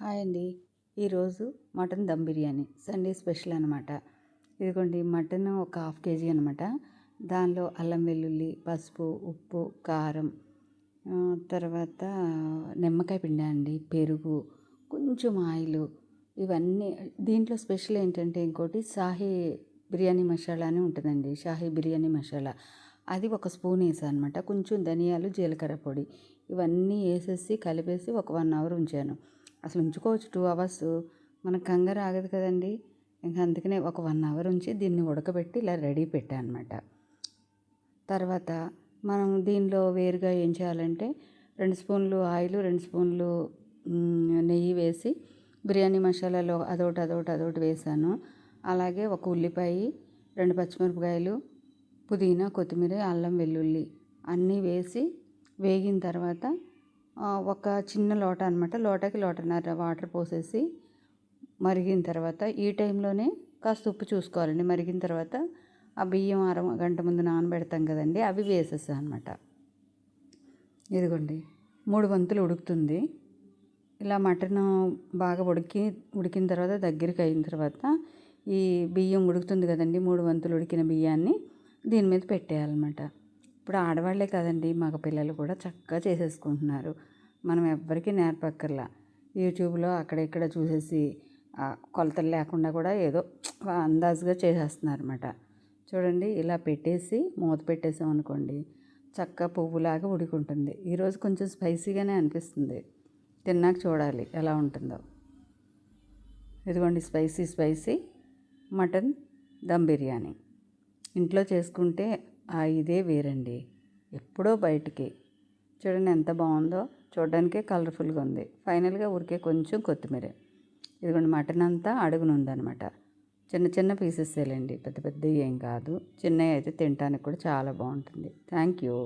Hi అండి. ఈరోజు mutton dum biryani. Sunday special అనమాట ఇదిగోండి మటన్ ఒక హాఫ్ కేజీ అనమాట దానిలో అల్లం వెల్లుల్లి పసుపు ఉప్పు కారం తర్వాత నిమ్మకాయ పిండి అండి పెరుగు కొంచెం ఆయిల్ ఇవన్నీ. దీంట్లో స్పెషల్ ఏంటంటే ఇంకోటి షాహీ బిర్యానీ మసాలా అని ఉంటుందండి షాహీ బిర్యానీ మసాలా. అది ఒక స్పూన్ వేసాను అనమాట కొంచెం ధనియాలు జీలకర్ర పొడి ఇవన్నీ వేసేసి కలిపేసి ఒక వన్ అవర్ ఉంచాను. అసలు ఉంచుకోవచ్చు టూ అవర్స్ మనకు కంగారు ఆగదు కదండి. ఇంకా అందుకనే ఒక వన్ అవర్ ఉంచి దీన్ని ఉడకబెట్టి ఇలా రెడీ పెట్టాను అనమాట తర్వాత మనం దీనిలో వేరుగా ఏం చేయాలంటే రెండు స్పూన్లు ఆయిల్ రెండు స్పూన్లు నెయ్యి వేసి బిర్యానీ మసాలాలో అదొకటి అదొకటి అదొకటి వేసాను. అలాగే ఒక ఉల్లిపాయ రెండు పచ్చిమిరపకాయలు పుదీనా కొత్తిమీర అల్లం వెల్లుల్లి అన్నీ వేసి వేగిన తర్వాత ఒక చిన్న లోట అనమాట లోటకి లోటన్నర వాటర్ పోసేసి మరిగిన తర్వాత ఈ టైంలోనే కాస్త ఉప్పు చూసుకోవాలండి. మరిగిన తర్వాత ఆ బియ్యం అర గంట ముందు నానబెడతాం కదండి. అవి వేసేసాను అనమాట ఇదిగోండి. మూడు వంతులు ఉడుకుతుంది. ఇలా మటన్ బాగా ఉడికి ఉడికిన తర్వాత దగ్గరికి అయిన తర్వాత ఈ బియ్యం ఉడుకుతుంది కదండి. మూడు వంతులు ఉడికిన బియ్యాన్ని దీని మీద పెట్టేయాలన్నమాట. ఇప్పుడు ఆడవాళ్ళే కదండి మగ పిల్లలు కూడా చక్కగా చేసేసుకుంటున్నారు. మనం ఎవ్వరికీ నేర్పక్కర్లా. యూట్యూబ్లో అక్కడ ఇక్కడ చూసేసి కొలతలు లేకుండా కూడా ఏదో అందాజుగా చేసేస్తున్నారు అనమాట చూడండి ఇలా పెట్టేసి మూత పెట్టేసాం అనుకోండి చక్క పువ్వులాగా ఉడికుంటుంది. ఈరోజు కొంచెం స్పైసీగానే అనిపిస్తుంది. తిన్నాక చూడాలి ఎలా ఉంటుందో. ఇదిగోండి spicy spicy mutton dum biryani. ఇంట్లో చేసుకుంటే ఆ ఇదే వేరండి. ఎప్పుడో బయటికి. చూడండి ఎంత బాగుందో. చూడడానికే కలర్ఫుల్గా ఉంది. ఫైనల్గా ఊరికే కొంచెం కొత్తిమీర. ఇదిగోండి మటన్ అంతా అడుగునుందనమాట చిన్న చిన్న పీసెస్ వేయండి పెద్ద పెద్ద ఏం కాదు. చిన్నవి అయితే తినడానికి కూడా చాలా బాగుంటుంది. Thank you